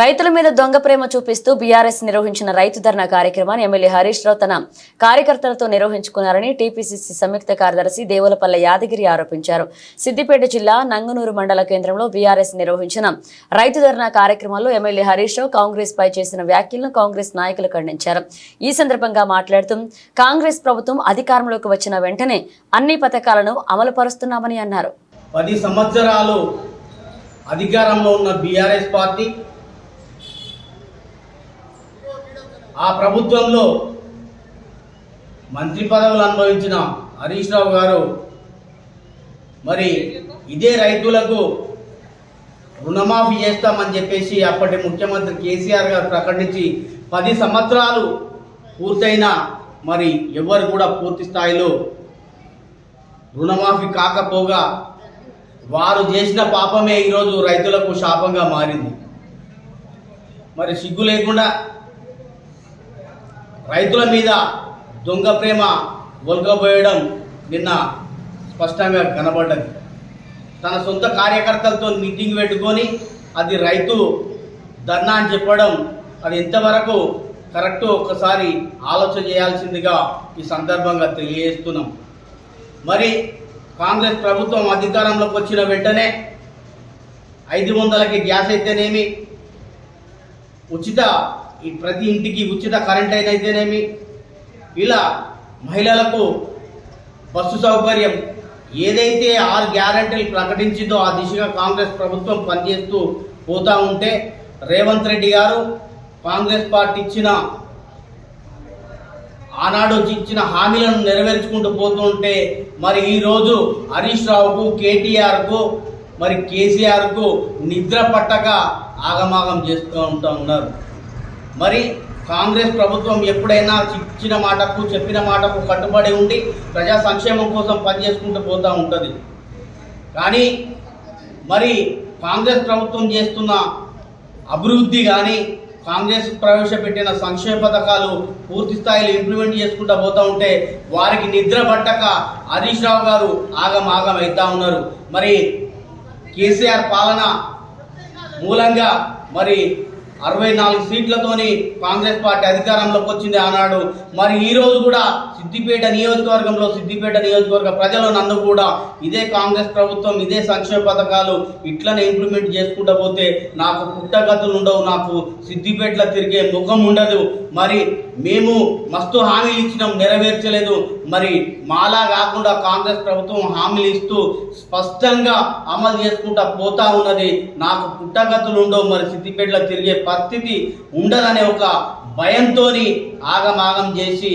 రైతుల మీద దొంగ ప్రేమ చూపిస్తూ బీఆర్ఎస్ నిర్వహించిన రైతు ధర్నా కార్యక్రమాన్ని ఎమ్మెల్యే హరీష్ రావు తన కార్యకర్తలతో నిర్వహించుకున్నారని టీపీసీసీ సంయుక్త కార్యదర్శి దేవులపల్లె యాదగిరి ఆరోపించారు. సిద్దిపేట జిల్లా నంగునూరు మండల కేంద్రంలో బీఆర్ఎస్ నిర్వహించిన రైతు ధర్నా కార్యక్రమంలో ఎమ్మెల్యే హరీష్ రావు కాంగ్రెస్ పై చేసిన వ్యాఖ్యలను కాంగ్రెస్ నాయకులు ఖండించారు. ఈ సందర్భంగా మాట్లాడుతూ కాంగ్రెస్ ప్రభుత్వం అధికారంలోకి వచ్చిన వెంటనే అన్ని పథకాలను అమలు పరుస్తున్నామని అన్నారు. పది సంవత్సరాలు అధికారంలో ఉన్న బీఆర్ఎస్ పార్టీ ఆ ప్రభుత్వంలో మంత్రి పదవులు అనుభవించిన హరీష్ రావు గారు మరి ఇదే రైతులకు రుణమాఫీ చేస్తామని చెప్పేసి అప్పటి ముఖ్యమంత్రి కేసీఆర్ గారు ప్రకటించి పది సంవత్సరాలు పూర్తయినా మరి ఎవరు కూడా పూర్తి స్థాయిలో రుణమాఫీ కాకపోగా వారు చేసిన పాపమే ఈరోజు రైతులకు శాపంగా మారింది. మరి సిగ్గు లేకుండా రైతుల మీద దొంగ ప్రేమ ఒలగబోయడం నిన్న స్పష్టంగా కనబడ్డది. తన సొంత కార్యకర్తలతో మీటింగ్ పెట్టుకొని అది రైతు ధర్నా అని చెప్పడం అది ఎంతవరకు కరెక్ట్ ఒక్కసారి ఆలోచన చేయాల్సిందిగా ఈ సందర్భంగా తెలియజేస్తున్నాం. మరి కాంగ్రెస్ ప్రభుత్వం అధికారంలోకి వచ్చిన వెంటనే ఐదు వందలకి గ్యాస్ అయితేనేమి? ఉచిత ఈ ప్రతి ఇంటికి ఉచిత కరెంట్ అయితేనేమి ఇలా మహిళలకు బస్సు సౌకర్యం ఏదైతే ఆరు గ్యారంటీలు ప్రకటించిందో ఆ దిశగా కాంగ్రెస్ ప్రభుత్వం పనిచేస్తూ పోతూ ఉంటే రేవంత్ రెడ్డి గారు కాంగ్రెస్ పార్టీ ఇచ్చిన ఆనాడు ఇచ్చిన హామీలను నెరవేర్చుకుంటూ పోతుంటే మరి ఈరోజు హరీష్ రావుకు కేటీఆర్కు మరి కేసీఆర్కు నిద్ర పట్టక ఆగమాగం చేస్తూ ఉంటా ఉన్నారు. మరి కాంగ్రెస్ ప్రభుత్వం ఎప్పుడైనా ఇచ్చిన మాటకు చెప్పిన మాటకు కట్టుబడి ఉండి ప్రజా సంక్షేమం కోసం పనిచేసుకుంటూ పోతూ ఉంటుంది. కానీ మరి కాంగ్రెస్ ప్రభుత్వం చేస్తున్న అభివృద్ధి కానీ కాంగ్రెస్ ప్రవేశపెట్టిన సంక్షేమ పథకాలు పూర్తి స్థాయిలో ఇంప్లిమెంట్ చేసుకుంటూ పోతూ ఉంటే వారికి నిద్ర పట్టక హరీష్ రావు గారు ఆగం ఆగం అవుతా ఉన్నారు. మరి కేసీఆర్ పాలన మూలంగా మరి అరవై నాలుగు సీట్లతోని కాంగ్రెస్ పార్టీ అధికారంలోకి వచ్చింది ఆనాడు. మరి ఈరోజు కూడా సిద్దిపేట నియోజకవర్గంలో సిద్దిపేట నియోజకవర్గ ప్రజలు నన్ను కూడా ఇదే కాంగ్రెస్ ప్రభుత్వం ఇదే సంక్షేమ పథకాలు ఇట్లనే ఇంప్లిమెంట్ చేసుకుంటూ పోతే నాకు పుట్టగతులు ఉండవు నాకు సిద్దిపేటలో తిరిగే ముఖం ఉండదు. మరి మేము మస్తు హామీలు ఇచ్చినాం నెరవేర్చలేదు. మరి మాలా కాకుండా కాంగ్రెస్ ప్రభుత్వం హామీలు ఇస్తూ స్పష్టంగా అమలు చేసుకుంటా పోతా ఉన్నది. నాకు పుట్టగతులు ఉండవు మరి సిద్దిపేటలో తిరిగే పరిస్థితి ఉండదనే ఒక భయంతో ఆగమాగం చేసి